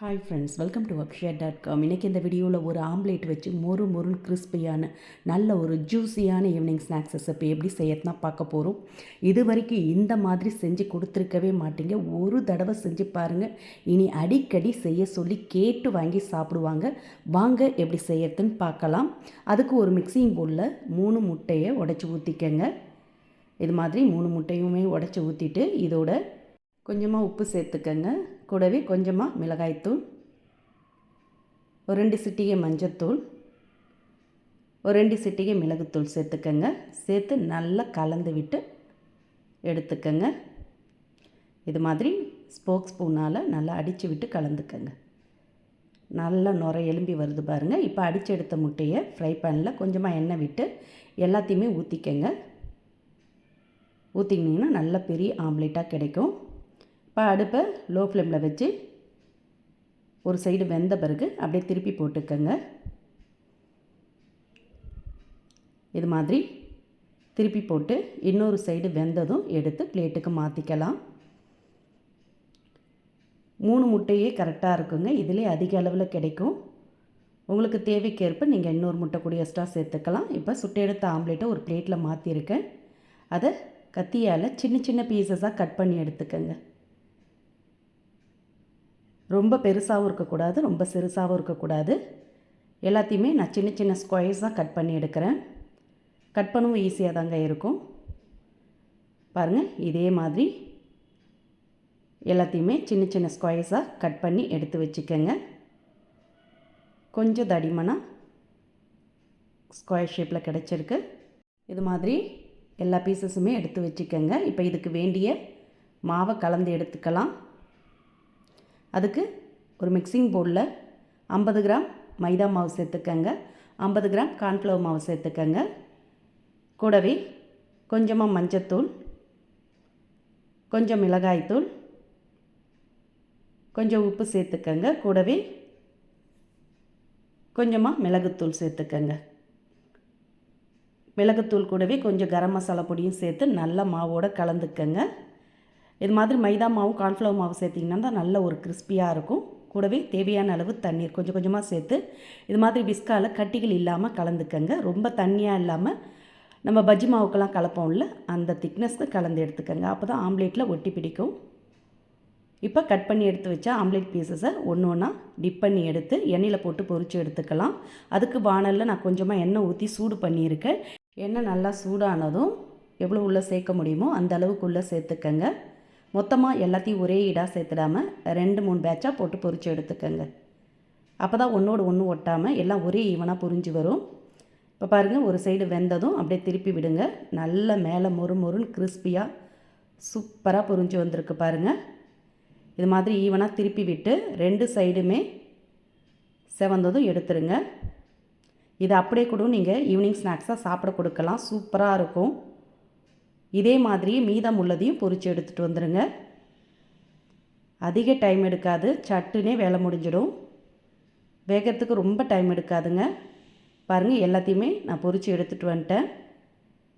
Hi friends welcome to Akshaya dot com இன்றைக்கி இந்த வீடியோவில் ஒரு ஆம்லேட் வச்சு மொறு மொறுன் கிறிஸ்பியான நல்ல ஒரு ஜூஸியான ஈவினிங் ஸ்நாக்ஸ் ரெசிபி எப்படி செய்யறதுனா பார்க்க போகிறோம் இது வரைக்கும் இந்த மாதிரி செஞ்சு கொடுத்துருக்கவே மாட்டீங்க. ஒரு தடவை செஞ்சு பாருங்கள் இனி அடிக்கடி செய்ய சொல்லி கேட்டு வாங்கி சாப்பிடுவாங்க. வாங்க எப்படி செய்யறதுன்னு பார்க்கலாம். அதுக்கு ஒரு மிக்சிங் போலில் மூணு முட்டையை உடச்சி ஊற்றிக்கங்க இது மாதிரி மூணு முட்டையுமே உடச்சி ஊற்றிட்டு இதோட கொஞ்சமாக உப்பு சேர்த்துக்கங்க. கூடவே கொஞ்சமாக மிளகாய்த்தூள் ஒரு ரெண்டு சிட்டிகை மஞ்சத்தூள் ஒரு ரெண்டு சிட்டிகை மிளகுத்தூள் சேர்த்துக்கங்க. சேர்த்து நல்லா கலந்து விட்டு எடுத்துக்கங்க. இது மாதிரி ஸ்போக் ஸ்பூனால் நல்லா அடித்து விட்டு கலந்துக்கங்க. நல்லா நுரை எலும்பி வருது பாருங்கள் இப்போ அடித்து எடுத்த முட்டையை ஃப்ரை பேனில் கொஞ்சமாக எண்ணெய் விட்டு எல்லாத்தையுமே ஊற்றிக்கங்க ஊற்றிக்கிட்டிங்கன்னா நல்ல பெரிய ஆம்லேட்டாக கிடைக்கும். இப்போ அடுப்பை லோ ஃப்ளேமில் வச்சு ஒரு சைடு வெந்த பிறகு அப்படியே திருப்பி போட்டுக்கங்க. இது மாதிரி திருப்பி போட்டு இன்னொரு சைடு வெந்ததும் எடுத்து பிளேட்டுக்கு மாற்றிக்கலாம் மூணு முட்டையே கரெக்டாக இருக்குங்க. இதிலே அதிக அளவில் கிடைக்கும். உங்களுக்கு தேவைக்கேற்ப நீங்கள் இன்னொரு முட்டை கூட எக்ஸ்ட்ரா சேர்த்துக்கலாம். இப்போ சுட்டை எடுத்த ஆம்லேட்டை ஒரு பிளேட்டில் மாற்றிருக்கேன் அதை கத்தியால் சின்ன சின்ன பீசஸாக கட் பண்ணி எடுத்துக்கங்க. ரொம்ப பெருசாகவும் இருக்கக்கூடாது ரொம்ப சிறுசாகவும் இருக்கக்கூடாது. எல்லாத்தையுமே நான் சின்ன சின்ன ஸ்கொயர்ஸாக கட் பண்ணி எடுக்கிறேன். கட் பண்ணவும் ஈஸியாக தாங்க இருக்கும். பாருங்கள் இதே மாதிரி எல்லாத்தையுமே சின்ன சின்ன ஸ்கொயர்ஸாக கட் பண்ணி எடுத்து வச்சுக்கோங்க. கொஞ்சம் தடிமனாக ஸ்கொயர் ஷேப்பில் கிடச்சிருக்கு. இது மாதிரி எல்லா பீசஸுமே எடுத்து வச்சுக்கோங்க. இப்போ இதுக்கு வேண்டிய மாவை கலந்து எடுத்துக்கலாம். அதுக்கு ஒரு மிக்சிங் பவுலில் ஐம்பது கிராம் மைதா மாவு சேர்த்துக்கங்க. ஐம்பது கிராம் கார்ன்ஃப்ளவர் மாவு சேர்த்துக்கங்க. கூடவே கொஞ்சமாக மஞ்சத்தூள் கொஞ்சம் மிளகாய்த்தூள் கொஞ்சம் உப்பு சேர்த்துக்கங்க. கூடவே கொஞ்சமாக மிளகுத்தூள் சேர்த்துக்கங்க. மிளகுத்தூள் கூடவே கொஞ்சம் கரம் மசாலா பொடியும் சேர்த்து நல்லா மாவோடு கலந்துக்கங்க. இது மாதிரி மைதா மாவும் கார்ன்ஃப்ளவர் மாவு சேர்த்திங்கன்னா தான் நல்ல ஒரு கிறிஸ்பியாக இருக்கும். கூடவே தேவையான அளவு தண்ணீர் கொஞ்சம் கொஞ்சமாக சேர்த்து இது மாதிரி விஸ்காவில் கட்டிகள் இல்லாமல் கலந்துக்கங்க. ரொம்ப தண்ணியாக இல்லாமல் நம்ம பஜ்ஜி மாவுக்கெல்லாம் கலப்போம்ல அந்த திக்னஸ்க்கு கலந்து எடுத்துக்கோங்க. அப்போ தான் ஆம்லேட்டில் ஒட்டி பிடிக்கும். இப்போ கட் பண்ணி எடுத்து வச்சா ஆம்லேட் பீசஸை ஒன்று ஒன்றா டிப் பண்ணி எடுத்து எண்ணெயில் போட்டு பொறிச்சு எடுத்துக்கலாம். அதுக்கு வானலில் நான் கொஞ்சமாக எண்ணெய் ஊற்றி சூடு பண்ணியிருக்கேன். எண்ணெய் நல்லா சூடானதும் எவ்வளோ உள்ளே சேர்க்க முடியுமோ அந்த அளவுக்கு உள்ளே சேர்த்துக்கங்க. மொத்தமாக எல்லாத்தையும் ஒரே இடாக சேர்த்துடாமல் ரெண்டு மூணு பேட்சாக போட்டு பொறிச்சு எடுத்துக்கோங்க. அப்போ தான் ஒன்றோடு ஒன்று ஒட்டாமல் எல்லாம் ஒரே ஈவனாக புரிஞ்சு வரும். இப்போ பாருங்கள் ஒரு சைடு வெந்ததும் அப்படியே திருப்பி விடுங்க. நல்ல மேலே மொறு மொறுன்னு கிறிஸ்பியாக சூப்பராக புரிஞ்சு வந்திருக்கு பாருங்கள் இது மாதிரி ஈவனாக திருப்பி விட்டு ரெண்டு சைடுமே செவந்ததும் எடுத்துருங்க. இது அப்படியே கூட நீங்கள் ஈவினிங் ஸ்நாக்ஸாக சாப்பிட கொடுக்கலாம். சூப்பராக இருக்கும். இதே மாதிரி மீதம் உள்ளதையும் பொறிச்சு எடுத்துகிட்டு வந்துடுங்க அதிக டைம் எடுக்காது. சட்டுனே வேலை முடிஞ்சிடும். வேகிறதுக்கு ரொம்ப டைம் எடுக்காதுங்க. பாருங்கள் எல்லாத்தையுமே நான் பொறிச்சு எடுத்துகிட்டு வந்துட்டேன்.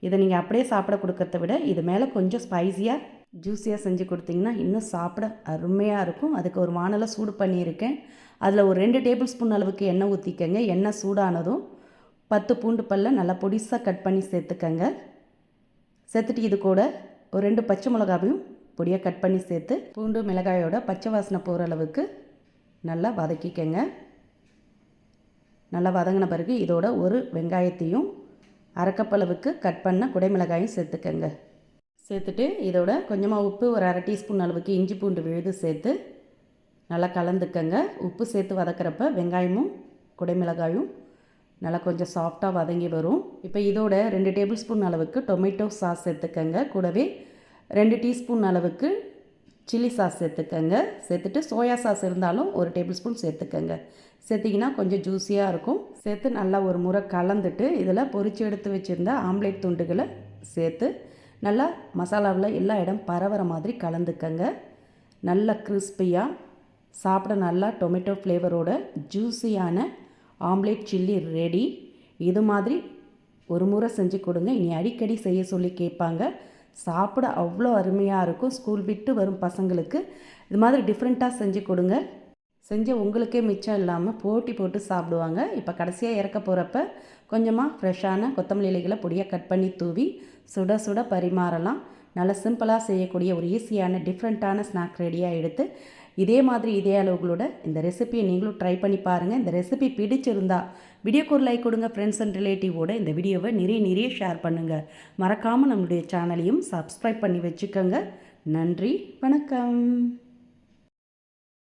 இதை நீங்கள் அப்படியே சாப்பிட கொடுக்கறத விட இது மேலே கொஞ்சம் ஸ்பைஸியாக ஜூஸியாக செஞ்சு கொடுத்தீங்கன்னா இன்னும் சாப்பிட அருமையாக இருக்கும். அதுக்கு ஒரு வானலை சூடு பண்ணியிருக்கேன். அதில் ஒரு ரெண்டு டேபிள் ஸ்பூன் அளவுக்கு எண்ணெய் ஊற்றிக்கங்க எண்ணெய் சூடானதும் பத்து பூண்டு பல்ல நல்லா பொடிசாக கட் பண்ணி சேர்த்துக்கங்க. சேர்த்துட்டு இது கூட ஒரு ரெண்டு பச்சை மிளகாவையும் பொடியாக கட் பண்ணி சேர்த்து பூண்டு மிளகாயோட பச்சை வாசனை போகிற அளவுக்கு நல்லா வதக்கிக்கங்க. நல்லா வதங்கின பிறகு இதோட ஒரு வெங்காயத்தையும் அரைக்கப்பளவுக்கு கட் பண்ண குடைமிளகாயும் சேர்த்துக்கங்க. சேர்த்துட்டு இதோட கொஞ்சமாக உப்பு ஒரு அரை டீஸ்பூன் அளவுக்கு இஞ்சி பூண்டு விழுது சேர்த்து நல்லா கலந்துக்கங்க. உப்பு சேர்த்து வதக்கிறப்ப வெங்காயமும் குடைமிளகாயும் நல்லா கொஞ்சம் சாஃப்டாக வதங்கி வரும். இப்போ இதோட ரெண்டு டேபிள் ஸ்பூன் அளவுக்கு டொமேட்டோ சாஸ் சேர்த்துக்கங்க கூடவே ரெண்டு டீஸ்பூன் அளவுக்கு சில்லி சாஸ் சேர்த்துக்கங்க சேர்த்துட்டு சோயா சாஸ் இருந்தாலும் ஒரு டேபிள் ஸ்பூன் சேர்த்துக்கங்க. சேர்த்திங்கன்னா கொஞ்சம் ஜூஸியாக இருக்கும். சேர்த்து நல்லா ஒரு முறை கலந்துட்டு இதில் பொறிச்சு எடுத்து வச்சுருந்த ஆம்லேட் துண்டுகளை சேர்த்து நல்லா மசாலாவில் எல்லா இடம் பரவுற மாதிரி கலந்துக்கங்க. நல்லா கிறிஸ்பியாக சாப்பிட நல்லா டொமேட்டோ ஃப்ளேவரோட ஜூஸியான ஆம்லேட் சில்லி ரெடி. இது மாதிரி ஒரு முறை செஞ்சு கொடுங்க. இனி அடிக்கடி செய்ய சொல்லி கேட்பாங்க. சாப்பிட அவ்வளோ அருமையாக இருக்கும். ஸ்கூல் விட்டு வரும் பசங்களுக்கு. இது மாதிரி டிஃப்ரெண்ட்டாக செஞ்சு கொடுங்க. செஞ்ச உங்களுக்கே மிச்சம் இல்லாமல் போட்டி போட்டு சாப்பிடுவாங்க. இப்போ கடைசியாக இறக்க போகிறப்ப கொஞ்சமாக ஃப்ரெஷ்ஷான கொத்தமல்லி இலைகளை பொடியாக கட் பண்ணி தூவி சுட சுட பரிமாறலாம். நல்லா சிம்பிளாக செய்யக்கூடிய ஒரு ஈஸியான டிஃப்ரெண்ட்டான ஸ்நாக் ரெடியாக எடுத்து இதே மாதிரி இதே அளவுகளோட இந்த ரெசிபியை நீங்களும் ட்ரை பண்ணி பாருங்கள் இந்த ரெசிபி பிடிச்சிருந்தா வீடியோக்கு ஒரு லைக் கொடுங்க ஃப்ரெண்ட்ஸ் அண்ட் ரிலேட்டிவோட இந்த வீடியோவை நிறைய நிறைய ஷேர் பண்ணுங்கள் மறக்காமல் நம்மளுடைய சேனலையும் சப்ஸ்கிரைப் பண்ணி வச்சுக்கோங்க. நன்றி வணக்கம்.